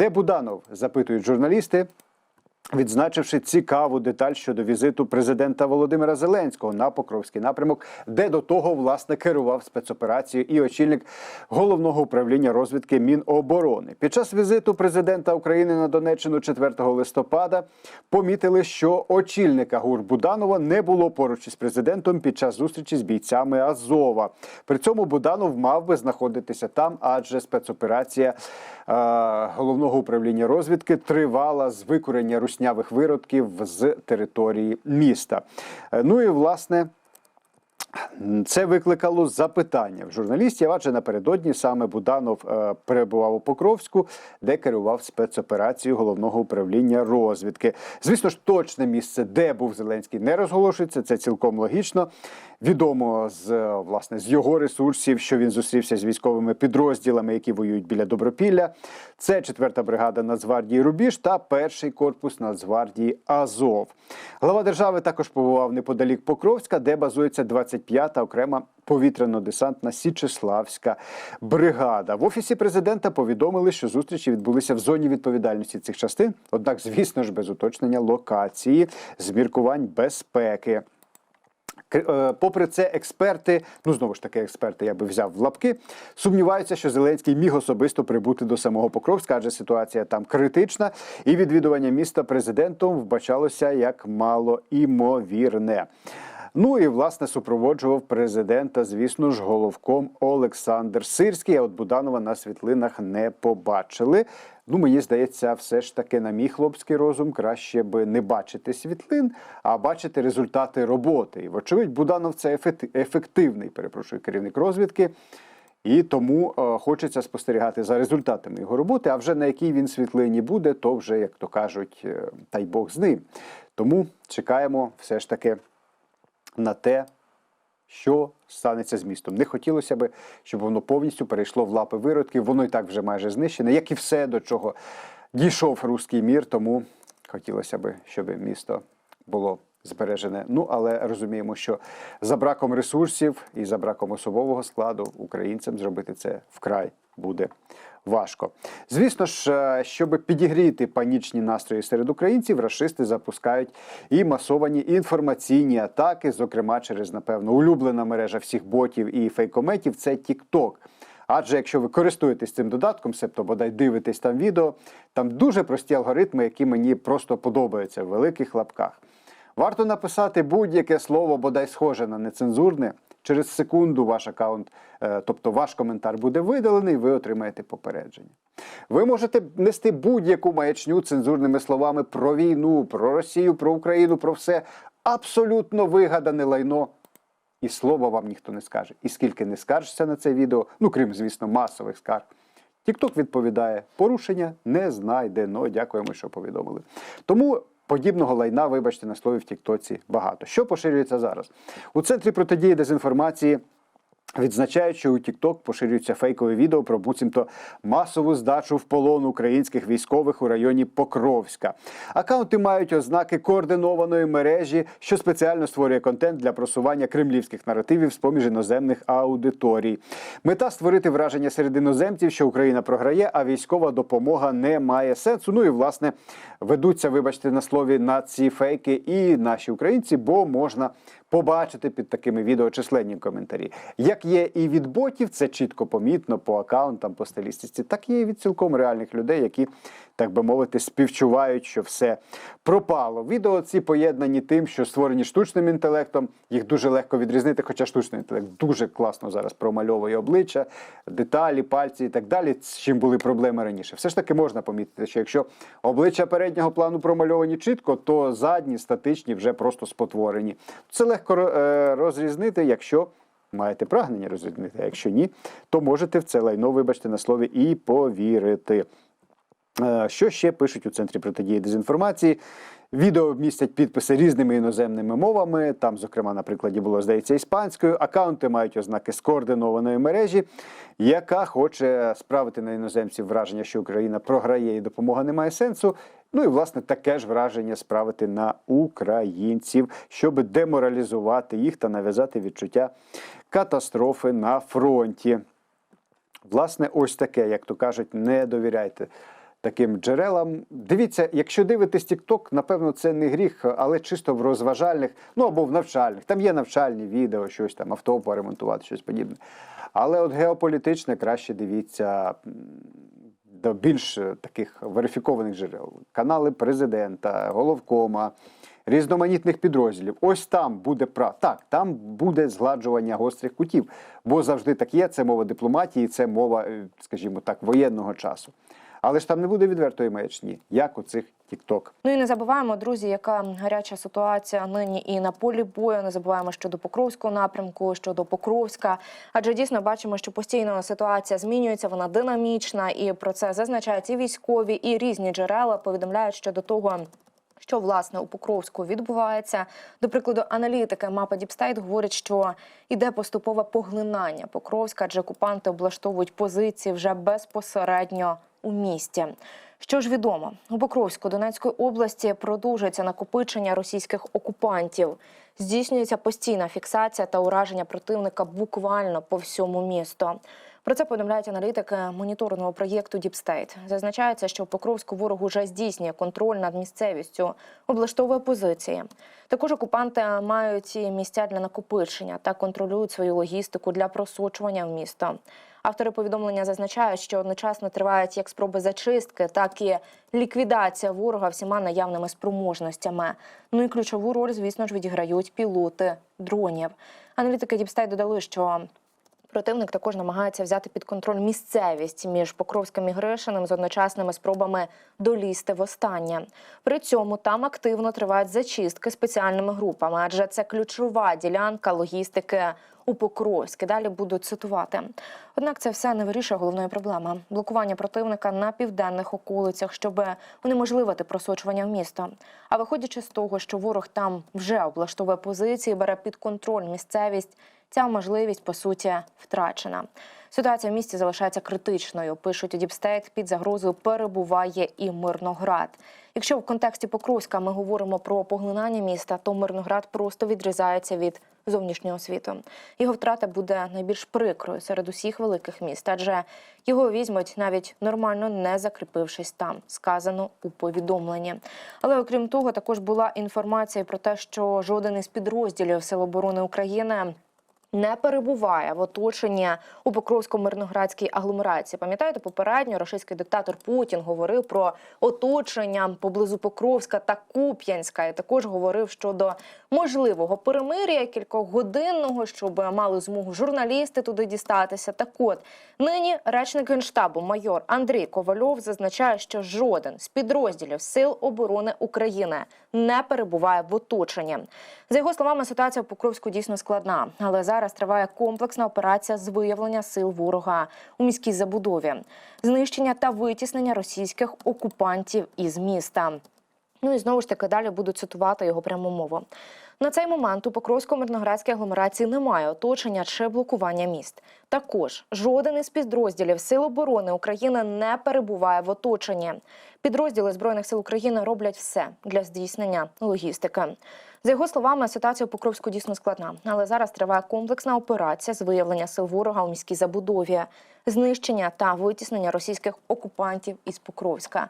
Де Буданов? запитують журналісти. Відзначивши цікаву деталь щодо візиту президента Володимира Зеленського на Покровський напрямок, де до того власне керував спецоперацією і очільник головного управління розвідки Міноборони. Під час візиту президента України на Донеччину 4 листопада помітили, що очільника ГУР Буданова не було поруч із президентом під час зустрічі з бійцями Азова. При цьому Буданов мав би знаходитися там, адже спецоперація е, головного управління розвідки тривала з викорення руснявих виродків з території міста. Е, Ну і власне. Це викликало запитання в журналістів, адже напередодні саме Буданов е, перебував у Покровську, де керував спецоперацією головного управління розвідки. Звісно ж, точне місце, де був Зеленський, не розголошується. Це цілком логічно. Відомо з е, власне з його ресурсів, що він зустрівся з військовими підрозділами, які воюють біля Добропілля. Це 4-та бригада Нацгвардії Рубіж та перший корпус Нацгвардії Азов. Глава держави також побував неподалік Покровська, де базується 25-та окрема повітряно-десантна Січеславська бригада. В офісі президента повідомили, що зустрічі відбулися в зоні відповідальності цих частин. Однак, звісно ж, без уточнення локації з міркувань безпеки. Е, Попри це, експерти, ну знову ж таки, експерти я би взяв в лапки, сумніваються, що Зеленський міг особисто прибути до самого Покровська, адже ситуація там критична, і відвідування міста президентом вбачалося як мало імовірне. Ну і власне супроводжував президента, звісно ж, головком Олександр Сирський. А от Буданова на світлинах не побачили. Ну, мені здається, все ж таки, на мій хлопський розум, краще би не бачити світлин, а бачити результати роботи. І, вочевидь, Буданов це ефективний, перепрошую, керівник розвідки. І тому е, хочеться спостерігати за результатами його роботи. А вже на якій він світлині буде, то вже, як то кажуть, е, та й Бог з ним. Тому чекаємо все ж таки на те, що станеться з містом. Не хотілося б, щоб воно повністю перейшло в лапи виродків. Воно і так вже майже знищене, як і все, до чого дійшов руський мір. Тому хотілося б, щоб місто було збережене. Ну але розуміємо, що за браком ресурсів і за браком особового складу українцям зробити це вкрай буде важко. Звісно ж, е, щоб підігріти панічні настрої серед українців, рашисти запускають і масовані інформаційні атаки, зокрема через, напевно, улюблена мережа всіх ботів і фейкометів це TikTok. Адже якщо ви користуєтесь цим додатком, себто бодай дивитесь там відео, там дуже прості алгоритми, які мені просто подобаються в великих лапках. Варто написати будь-яке слово, бодай схоже на нецензурне. Через секунду ваш аккаунт, е, тобто ваш коментар буде видалений, ви отримаєте попередження. Ви можете нести будь-яку маячню цензурними словами про війну, про Росію, про Україну, про все абсолютно вигадане лайно. І слова вам ніхто не скаже. І скільки не скаржиться на це відео, ну крім, звісно, масових скарг. Тікток відповідає: порушення не знайдено. Дякуємо, що повідомили. Тому подібного лайна, вибачте, на слові в Тіктоці багато. Що поширюється зараз? У центрі протидії дезінформації. Відзначають, що у TikTok поширюються фейкові відео про буцімто масову здачу в полон українських військових у районі Покровська. Акаунти мають ознаки координованої мережі, що спеціально створює контент для просування кремлівських наративів з поміж іноземних аудиторій. Мета створити враження серед іноземців, що Україна програє, а військова допомога не має сенсу. Ну і власне ведуться, вибачте, на слові на ці фейки і наші українці, бо можна побачити під такими відео численні коментарі. Як є і від ботів, це чітко помітно по акаунтам, по стилістиці, так є і від цілком реальних людей, які, так би мовити, співчувають, що все пропало. Відео ці поєднані тим, що створені штучним інтелектом, їх дуже легко відрізнити, хоча штучний інтелект дуже класно зараз промальовує обличчя, деталі, пальці і так далі, з чим були проблеми раніше. Все ж таки можна помітити, що якщо обличчя переднього плану промальовані чітко, то задні статичні вже просто спотворені. Це легко е, розрізнити, якщо. Маєте прагнення розрізнити, а якщо ні, то можете в це лайно, вибачте, на слові і повірити. Е, Що ще пишуть у центрі протидії дезінформації? Відео містять підписи різними іноземними мовами. Там, зокрема, на прикладі було здається іспанською. Акаунти мають ознаки скоординованої мережі, яка хоче справити на іноземців враження, що Україна програє і допомога не має сенсу. Ну і власне таке ж враження справити на українців, щоб деморалізувати їх та нав'язати відчуття катастрофи на фронті. Власне, ось таке, як то кажуть, не довіряйте таким джерелам. Дивіться, якщо дивитесь TikTok, напевно, це не гріх, але чисто в розважальних, ну або в навчальних. Там є навчальні відео, щось там авто поремонтувати, щось подібне. Але от геополітичне краще дивіться до більш таких верифікованих джерел. Канали президента, головкома, різноманітних підрозділів. Ось там буде прав. Так, там буде згладжування гострих кутів, бо завжди так є. Це мова дипломатії, це мова, е, скажімо так, воєнного часу. Але ж там не буде відвертої маячні, як у цих TikTok. Ну і не забуваємо, друзі, яка гаряча ситуація нині і на полі бою. Не забуваємо щодо Покровського напрямку, щодо Покровська. Адже дійсно бачимо, що постійно ситуація змінюється, вона динамічна, і про це зазначають і військові, і різні джерела повідомляють щодо того. Що власне у Покровську відбувається? До прикладу, аналітики мапа Діпстейт говорять, що іде поступове поглинання Покровська, адже окупанти облаштовують позиції вже безпосередньо у місті. Що ж відомо, у Покровську Донецької області продовжується накопичення російських окупантів. Здійснюється постійна фіксація та ураження противника буквально по всьому місту. Про це повідомляють аналітики моніторного проєкту Діпстейт. Зазначається, що в Покровську ворог уже здійснює контроль над місцевістю, облаштовує позиції. Також окупанти мають місця для накопичення та контролюють свою логістику для просочування в місто. Автори повідомлення зазначають, що одночасно тривають як спроби зачистки, так і ліквідація ворога всіма наявними спроможностями. Ну і ключову роль, звісно ж, відіграють пілоти дронів. Аналітики Діпстейт додали, що Противник також намагається взяти під контроль місцевість між Покровським і Гришиним з одночасними спробами долізти в останнє. При цьому там активно тривають зачистки спеціальними групами, адже це ключова ділянка логістики у Покровській. Далі буду цитувати. Однак це все не вирішує головної проблеми блокування противника на південних околицях, щоб унеможливити просочування в місто. А виходячи з того, що ворог там вже облаштовує позиції, бере під контроль місцевість. Ця можливість по суті втрачена. Ситуація в місті залишається критичною. Пишуть Діпстейт, під загрозою перебуває і Мирноград. Якщо в контексті Покровська ми говоримо про поглинання міста, то Мирноград просто відрізається від зовнішнього світу. Його втрата буде найбільш прикрою серед усіх великих міст, адже його візьмуть навіть нормально не закріпившись там, сказано у повідомленні. Але окрім того, також була інформація про те, що жоден із підрозділів Сил оборони України не перебуває в оточенні у Покровсько-Мирноградській агломерації. Пам'ятаєте, попередньо російський диктатор Путін говорив про оточення поблизу Покровська та Куп'янська. І також говорив щодо можливого перемир'я кількогодинного, щоб мали змогу журналісти туди дістатися. Так от нині речник генштабу майор Андрій Ковальов зазначає, що жоден з підрозділів Сил оборони України не перебуває в оточенні. За його словами, ситуація в Покровську дійсно складна, але зараз триває комплексна операція з виявлення сил ворога у міській забудові, знищення та витіснення російських окупантів із міста. Ну і знову ж таки далі буду цитувати його пряму мову. На цей момент у Покровсько-Мирноградській агломерації немає оточення чи блокування міст. Також жоден із підрозділів Сил оборони України не перебуває в оточенні. Підрозділи збройних сил України роблять все для здійснення логістики. За його словами, ситуація у Покровську дійсно складна, але зараз триває комплексна операція з виявлення сил ворога у міській забудові, знищення та витіснення російських окупантів із Покровська.